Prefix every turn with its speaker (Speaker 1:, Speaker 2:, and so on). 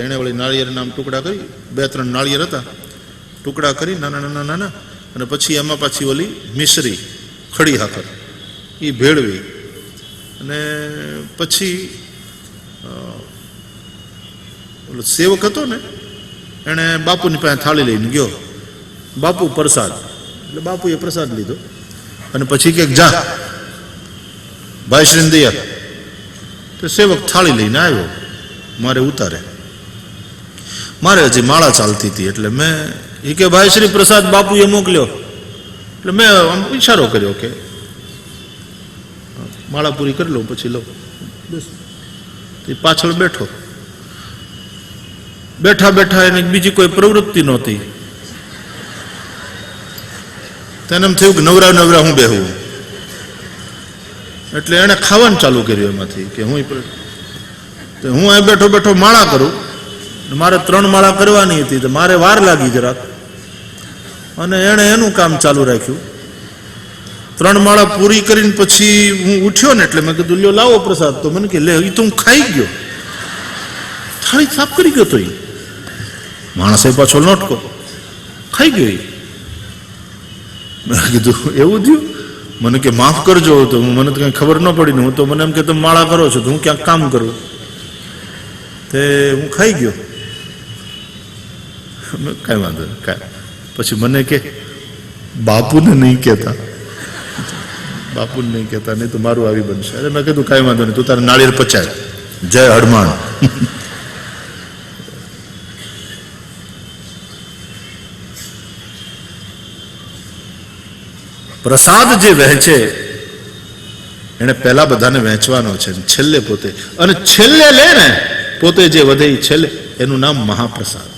Speaker 1: એણે વળી નાળિયેરના ટુકડા કરી, બે ત્રણ નાળિયેર હતા, ટુકડા કરી, નાના નાના નાના, અને પછી એમાં પાછી ઓલી મિશ્રી, ખડી હાકર એ ભેળવી. અને પછી ઓલો સેવક હતો ને, એણે બાપુની પાસે થાળી લઈને ગયો. બાપુ પ્રસાદ, એટલે બાપુએ પ્રસાદ લીધો. અને પછી કે જા, ભાઈ શ્રીને દયા તો સેવક થાળી લઈને આવ્યો, મારે ઉતારે. મારે હજી માળા ચાલતી હતી એટલે મેં એ કે ભાઈ શ્રી પ્રસાદ બાપુએ મોકલ્યો. એટલે મેં આમ ઈશારો કર્યો કે માળા પૂરી કરી લઉં પછી લઉં બસ. એ પાછળ બેઠો. બેઠા બેઠા એને બીજી કોઈ પ્રવૃત્તિ નહોતી. તેને એમ થયું કે નવરા નવરા હું બેહું. એટલે એણે ખાવાનું ચાલુ કર્યું એમાંથી કે હું હું અહીં બેઠો બેઠો માળા કરું. મારે ત્રણ માળા કરવાની હતી તો મારે વાર લાગી જરાક. અને એણે એનું કામ ચાલુ રાખ્યું. ત્રણ માળા પૂરી કરીને પછી હું ઉઠ્યો ને એટલે મેં કીધું, લ્યો, લાવો પ્રસાદ. તો મને કે, લે એ તો હું ખાઈ ગયો. થાળી સાફ કરી ગયો તો એ માણસે પાછો નોટકો. ખાઈ ગયો એ મેં કીધું, એવું થયું? મને કે, માફ કરજો તો હું મને તો કંઈ ખબર ન પડી ને હું તો મને એમ કે, તમે માળા કરો છો, તો હું ક્યાંક કામ કરું. તે હું ખાઈ ગયો. કાંઈ વાંધો કાંઈ. પછી મને કે, બાપુને નહીં કહેતા. બાપુને નહીં કહેતા, નહીં તો મારું આવી બનશે. અરે મેં કીધું, કાંઈ વાંધો નહીં, તું તારે નાળિયેર પચાય. જય હડમાણ પ્રસાદ જે વહેંચે, એને પહેલા બધાને વહેંચવાનો છે છેલ્લે પોતે. અને છેલ્લે લે ને, પોતે જે વધે છેલ્લે, એનું નામ મહાપ્રસાદ.